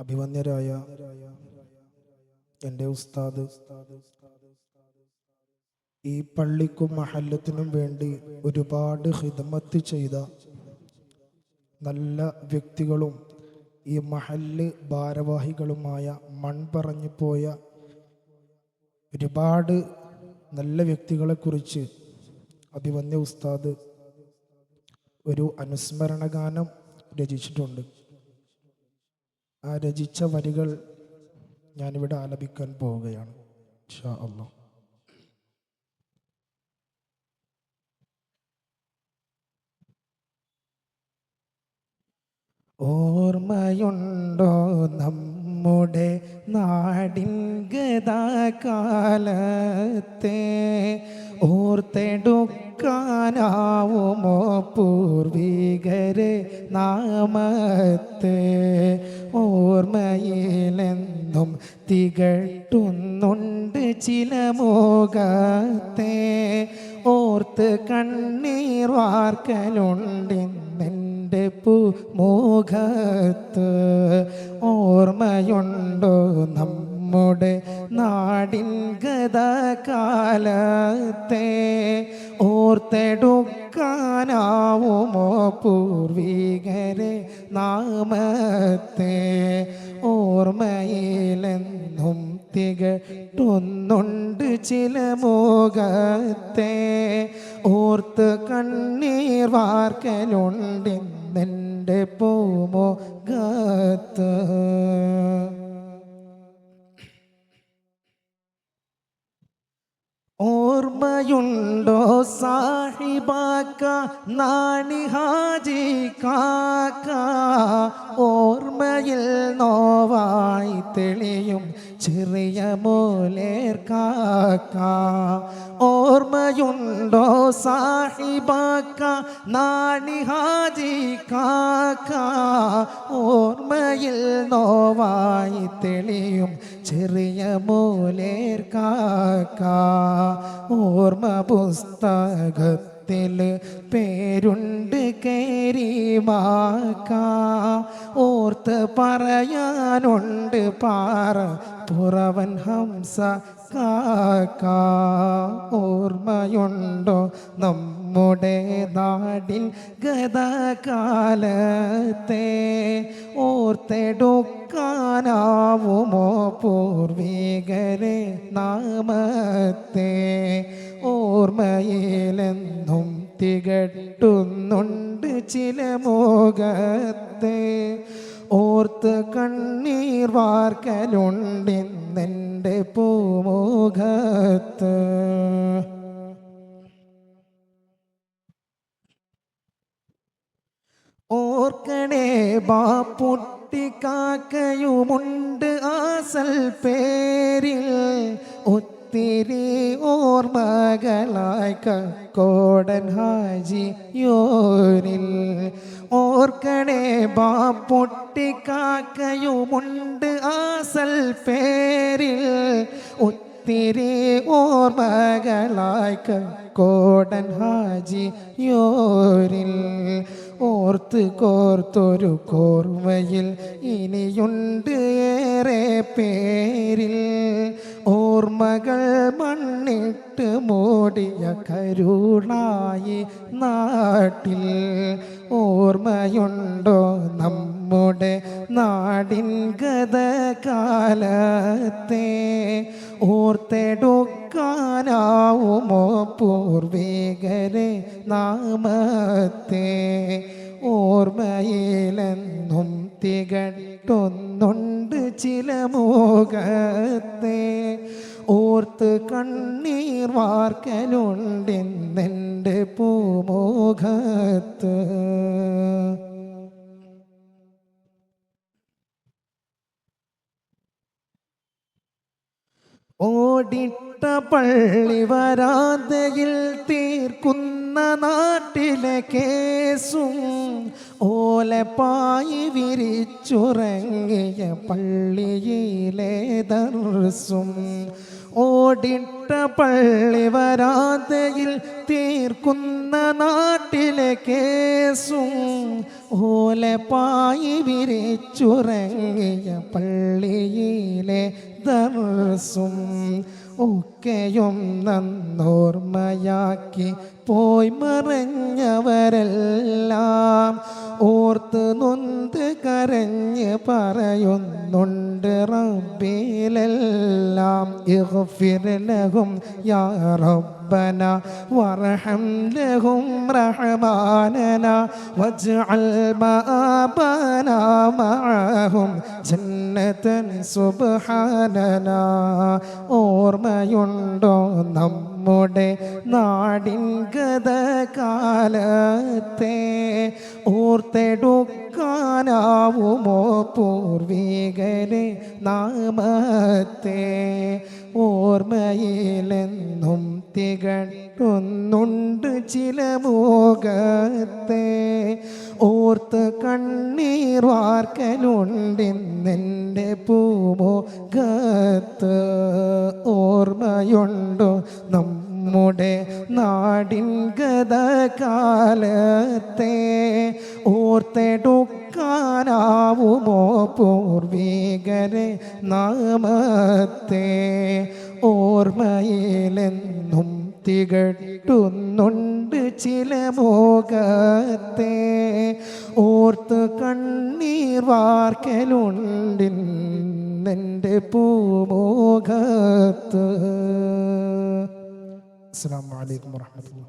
അഭിമന്യരായ എന്റെ ഉസ്താദ്. ഈ പള്ളിക്കും മഹല്ലത്തിനും വേണ്ടി ഒരുപാട് ഹിദമത്ത് ചെയ്ത നല്ല വ്യക്തികളും ഈ മഹല്ല് ഭാരവാഹികളുമായ മൺപറഞ്ഞു പോയ ഒരുപാട് നല്ല വ്യക്തികളെക്കുറിച്ച് അഭിമന്യ ഉസ്താദ് ഒരു അനുസ്മരണ ഗാനം രചിച്ചിട്ടുണ്ട്. ആ രചിച്ച വരികൾ ഞാനിവിടെ ആലപിക്കാൻ പോവുകയാണ്. ഇൻഷാ അള്ളാഹ് ഓർമ്മയുണ്ടോ നമ്മുടെ നാടിൻ ഗതാകാലത്തെ ഓർത്തെടുക്കാനാവുമോ പൂർവികരെ നാമത്തെ? തികട്ടുന്നുണ്ട് ചില മോകത്തെ. ഓർത്ത് കണ്ണീർ വാർക്കലുണ്ടെന്നെന്റെ പൂമുഖത്ത് ഓർമ്മയുണ്ടോ നമ്മുടെ നാടിൻ ഗതകാലത്തെ? ഓർത്തെടുക്കാനാവുമോ പൂർവികരെ നാമത്തെ? തികട്ടുന്നുണ്ട് ചില മോകത്തെ ഓർത്ത് കണ്ണീർ വാർക്കലുണ്ടെന്നെന്റെ പൂമുഖത്ത് ഓർമ്മയുണ്ടോ സാഹിബാക്ക നാണി ഹാജി കാക്ക? ഓർമ്മയിൽ നോവായി തെളിയും ചെറിയ മോലേർക്കാക്ക ഓർമ്മയുണ്ടോ സാഹിബാക്ക? നാണി ഹാജി കാക്ക. ഓർമ്മയിൽ നോവായി തെളിയും ചെറിയ മോലേർക്കാക്ക ഓർമ്മ പുസ്തകത്തിൽ പേരുണ്ട് കേരിമാക്ക ഓർത്ത് പറയാനുണ്ട് പാറ പുറവൻ ഹംസ കാക്ക ഓർമ്മയുണ്ടോ നമ്മുടെ നാടിൻ ഗതകാലത്തെ ഓർത്തെടുക്കാനാവുമോ പൂർവികരെ നാമത്തെ? ഓർമ്മയിലെന്നും തികട്ടുന്നുണ്ട് ചില മോകത്തെ ഓർത്ത് കണ്ണീർ വാർക്കലുണ്ടെന്നെന്റെ പൂമുഖത്ത് ഓർക്കണേ ബാപ്പുട്ടി കാക്കയുമുണ്ട് ആസൽ പേരിൽ ഒത്തിരി ഓർമ്മകളായി കോടൻ ഹാജി യോരിൽ ഓർക്കണേ ബാപ്പുട്ടി കാക്കയുമുണ്ട് ആസൽ പേരിൽ ഒത്തിരി ഓർമ്മകളായി കോടൻ ഹാജി യോരിൽ ഓർത്ത് കോർത്തൊരു കോർമ്മയിൽ ഇനിയുണ്ട് ഏറെ പേരിൽ. ഓർമ്മകൾ മണ്ണിട്ട് മൂടിയ കരുണായി നാട്ടിൽ ഓർമ്മയുണ്ടോ നമ്മുടെ നാടിൻ ഗതകാലത്തെ? ഓർത്തെടുക്കാനാവുമോ പൂർവികരെ നാമത്തെ? ഓർമ്മയിലെന്നും തികട്ടുന്നുണ്ട് ചില മോകത്തെ ഓർത്ത് കണ്ണീർ വാർക്കലുണ്ടെന്നെന്റെ പൂമോകത്ത് ഓടിട്ട പള്ളി വരാതയിൽ തീർക്കുന്ന നാട്ടിലെ കേസും ഓലപ്പായി വിരിച്ചുറങ്ങിയ പള്ളിയിലെ ദർസും ഓടിട്ട പള്ളി വരാതയിൽ തീർക്കുന്ന നാട്ടിലെ കേസും ഓലപ്പായി വിരിച്ചുറങ്ങിയ പള്ളിയിലെ ദർസും ഒക്കെയും നന്നോർമ്മയാക്കി പോയി മറഞ്ഞവരെല്ലാം ഓർത്ത് നൊന്ത് കരഞ്ഞ് പറയുന്നുണ്ട് റബ്ബിലെല്ലാം. ഇഹ്ഫിരലഹും യാ റബ്ബന വർഹം ലഹും റഹ്മാനന വജ്അൽ മആബന മഅഹും ജന്നതൻ സുബാനന ഓർമ്മയുണ്ടോ നമ്മുടെ നാടിൻ ഗതകാലത്തെ? ഓർത്തെടുക്കാനാവുമോ പൂർവികരെ നാമത്തെ? ഓർമ്മയിലെന്നും തികട്ടുന്നുണ്ട് ചില മോകത്തെ. ഓർത്ത് കണ്ണീർ പൂമോ പൂമോകത്ത് ഓർമ്മയുണ്ടോ? നമ്മുടെ നാടിൻ ഗതകാലത്തെ ഓർത്തെടുക്കാനാവുമോ പൂർവികരെ നാമത്തെ? ഓർമ്മയിലെന്നും തികട്ടുന്നുണ്ട് ചില ഭോഗത്തെ ഓർത്ത് കണ്ണീർ വാർക്കലുണ്ടിന്നെന്റെ പൂമോകത്ത് അസ്സാം വലൈക്കും വാഹമത്തുള്ള